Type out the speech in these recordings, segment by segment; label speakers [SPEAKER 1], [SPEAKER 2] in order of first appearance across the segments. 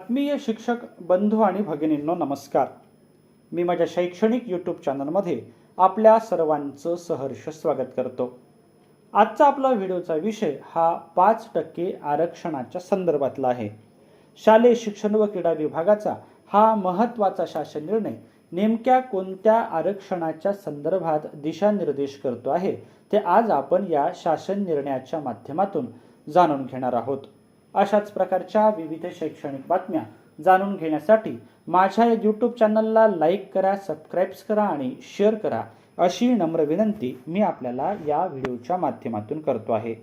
[SPEAKER 1] आत्मीय शिक्षक बंधू आणि भगिनींनो नमस्कार. मी माझ्या शैक्षणिक यूट्यूब चॅनलमध्ये आपल्या सर्वांचं सहर्ष स्वागत करतो. आजचा आपला व्हिडिओचा विषय हा पाच टक्के आरक्षणाच्या संदर्भातला आहे. शालेय शिक्षण व क्रीडा विभागाचा हा महत्त्वाचा शासन निर्णय नेमक्या कोणत्या आरक्षणाच्या संदर्भात दिशानिर्देश करतो आहे ते आज आपण या शासन निर्णयाच्या माध्यमातून जाणून घेणार आहोत. अशाच प्रकारच्या विविध शैक्षणिक बातम्या जाणून घेण्यासाठी माझ्या या यूट्यूब चॅनलला लाईक करा सबस्क्राईब्स करा आणि शेअर करा अशी नम्र विनंती मी आपल्याला या व्हिडिओच्या माध्यमातून करतो आहे.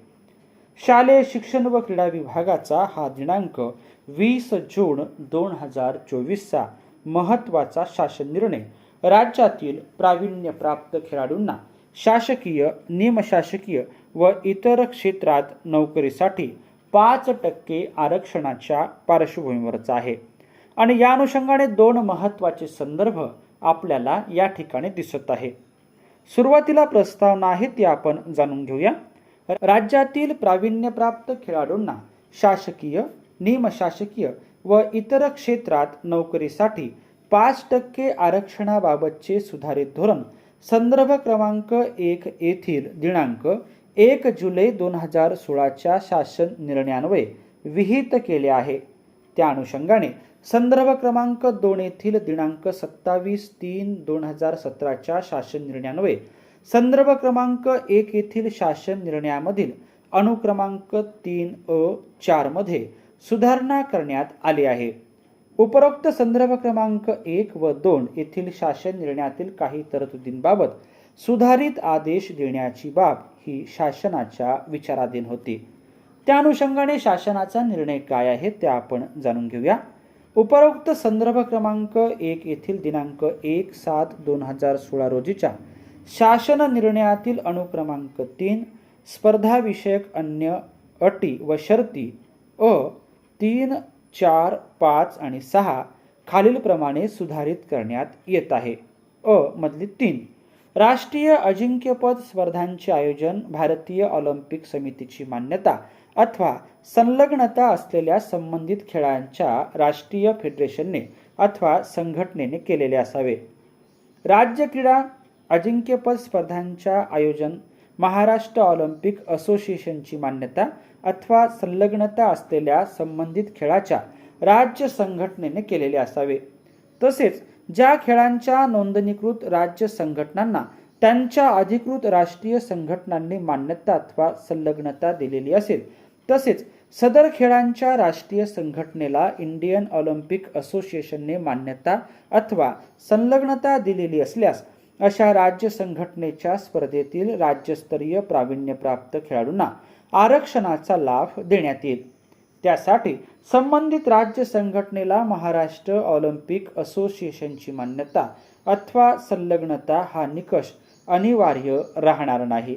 [SPEAKER 1] शालेय शिक्षण व क्रीडा विभागाचा हा दिनांक वीस जून दोन हजार चोवीसचा महत्त्वाचा शासन निर्णय. राज्यातील प्रावीण्यप्राप्त खेळाडूंना शासकीय निमशासकीय व इतर क्षेत्रात नोकरीसाठी पाच टक्के आरक्षणाच्या पार्श्वभूमीवरचा आहे. आणि या अनुषंगाने दोन महत्त्वाचे संदर्भ आपल्याला या ठिकाणी दिसत आहे. सुरुवातीला प्रस्तावना आहे ती आपण जाणून घेऊया. राज्यातील प्रावीण्यप्राप्त खेळाडूंना शासकीय निमशासकीय व इतर क्षेत्रात नोकरीसाठी पाच टक्के आरक्षणाबाबतचे सुधारित धोरण संदर्भ क्रमांक एक येथील दिनांक एक जुलै दोन हजार सोळाच्या शासन निर्णयान्वये विहित केले आहे. त्या अनुषंगाने संदर्भ क्रमांक दोन येथील दिनांक सत्तावीस तीन दोन हजार सतराच्या शासन निर्णयान्वये संदर्भ क्रमांक एक येथील शासन निर्णयामधील अनुक्रमांक तीन अ चारमध्ये सुधारणा करण्यात आली आहे. उपरोक्त संदर्भ क्रमांक एक व दोन येथील शासन निर्णयातील काही तरतुदींबाबत सुधारित आदेश देण्याची बाब ही शासनाच्या विचाराधीन होती. त्या अनुषंगाने शासनाचा निर्णय काय आहे ते आपण जाणून घेऊया. उपरोक्त संदर्भ क्रमांक एक येथील दिनांक एक सात दोन हजार सोळा रोजीच्या शासन निर्णयातील अनुक्रमांक तीन स्पर्धाविषयक अन्य अटी व शर्ती अ तीन चार पाच आणि सहा खालीलप्रमाणे सुधारित करण्यात येत आहे. अ मधली तीन. राष्ट्रीय अजिंक्यपद स्पर्धांचे आयोजन भारतीय ऑलिम्पिक समितीची मान्यता अथवा संलग्नता असलेल्या संबंधित खेळांच्या राष्ट्रीय फेडरेशनने अथवा संघटनेने केलेले असावे. राज्य क्रीडा अजिंक्यपद स्पर्धांच्या आयोजन महाराष्ट्र ऑलिम्पिक असोसिएशनची मान्यता अथवा संलग्नता असलेल्या संबंधित खेळाच्या राज्य संघटनेने केलेले असावे. तसेच ज्या खेळांच्या नोंदणीकृत राज्य संघटनांना त्यांच्या अधिकृत राष्ट्रीय संघटनांनी मान्यता अथवा संलग्नता दिलेली असेल तसेच सदर खेळांच्या राष्ट्रीय संघटनेला इंडियन ऑलिम्पिक असोसिएशनने मान्यता अथवा संलग्नता दिलेली असल्यास अशा राज्य संघटनेच्या स्पर्धेतील राज्यस्तरीय प्रावीण्यप्राप्त खेळाडूंना आरक्षणाचा लाभ देण्यात येईल. त्यासाठी संबंधित राज्य संघटनेला महाराष्ट्र ऑलिम्पिक असोसिएशनची मान्यता अथवा संलग्नता हा निकष अनिवार्य राहणार नाही.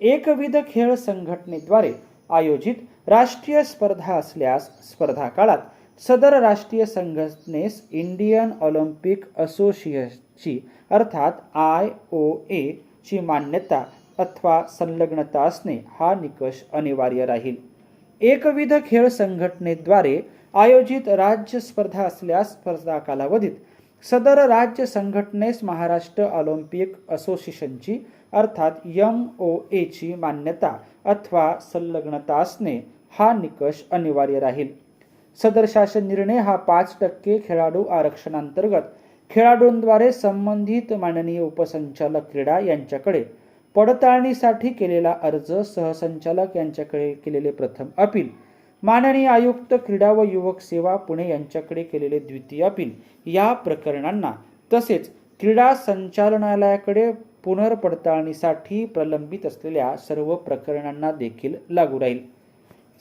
[SPEAKER 1] एकविध खेळ संघटनेद्वारे आयोजित राष्ट्रीय स्पर्धा असल्यास स्पर्धा काळात सदर राष्ट्रीय संघटनेस इंडियन ऑलिम्पिक असोसिएशनची अर्थात आय ओ एची मान्यता अथवा संलग्नता असणे हा निकष अनिवार्य राहील. एकविध खेळ संघटनेद्वारे आयोजित राज्य स्पर्धा असल्यास स्पर्धा कालावधीत सदर राज्य संघटनेस महाराष्ट्र ऑलिम्पिक असोसिएशनची अर्थात एम ओ एची मान्यता अथवा संलग्नता असणे हा निकष अनिवार्य राहील. सदर शासन निर्णय हा पाच टक्के खेळाडू आरक्षणांतर्गत खेळाडूंद्वारे संबंधित माननीय उपसंचालक क्रीडा यांच्याकडे पडताळणीसाठी केलेला अर्ज सहसंचालक यांच्याकडे केलेले प्रथम अपील. माननीय आयुक्त क्रीडा व युवक सेवा पुणे यांच्याकडे केलेले द्वितीय अपील. या प्रकरणांना तसेच क्रीडा संचालनालयाकडे पुनर्पडताळणीसाठी प्रलंबित असलेल्या सर्व प्रकरणांना देखील लागू राहील.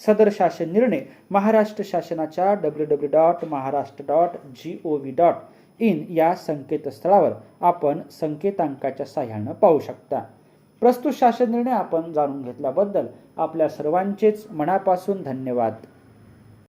[SPEAKER 1] सदर शासन निर्णय महाराष्ट्र शासनाच्या W W dot Maharashtra dot G O V dot in या संकेतस्थळावर आपण संकेतांकाच्या सहाय्यानं पाहू शकता. प्रस्तुत शासन निर्णय आपण जाणून घेतल्याबद्दल आपल्या सर्वांचेच मनापासून धन्यवाद.